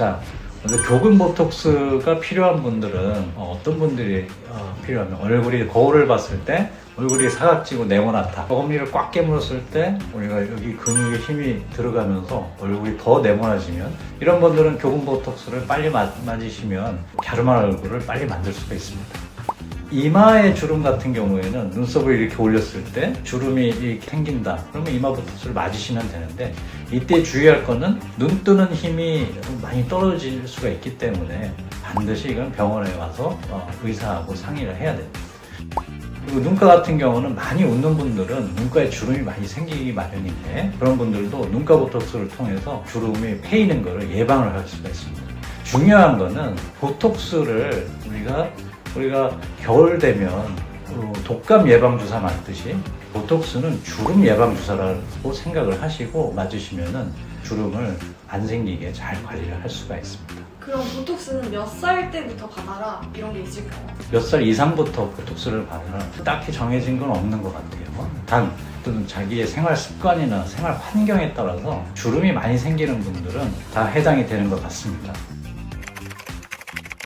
자, 먼저 교근 보톡스가 필요한 분들은 어, 떤 분들이 어, 필요하면 얼굴이 거울을 봤을 때 얼굴이 사각지고 네모나타 어금니를 꽉 깨물었을 때 우리가 여기 근육에 힘이 들어가면서 얼굴이 더 네모나지면 이런 분들은 교근 보톡스를 빨리 맞, 맞으시면 갸름한 얼굴을 빨리 만들 수가 있습니다. 이마의 주름 같은 경우에는 눈썹을 이렇게 올렸을 때 주름이 이렇게 생긴다. 그러면 이마 보톡스를 맞으시면 되는데 이때 주의할 거는 눈 뜨는 힘이 많이 떨어질 수가 있기 때문에 반드시 이건 병원에 와서 어, 의사하고 상의를 해야 됩니다. 그리고 눈가 같은 경우는 많이 웃는 분들은 눈가에 주름이 많이 생기기 마련인데 그런 분들도 눈가 보톡스를 통해서 주름이 패이는 것을 예방을 할 수가 있습니다. 중요한 거는 보톡스를 우리가 우리가 겨울 되면 어, 독감 예방 주사 맞듯이 보톡스는 주름 예방 주사라고 생각을 하시고 맞으시면은 주름을 안 생기게 잘 관리를 할 수가 있습니다. 그럼 보톡스는 몇 살 때부터 받아라 이런 게 있을까요? 몇 살 이상부터 보톡스를 받으라 딱히 정해진 건 없는 것 같아요. 단 또는 자기의 생활 습관이나 생활 환경에 따라서 주름이 많이 생기는 분들은 다 해당이 되는 것 같습니다.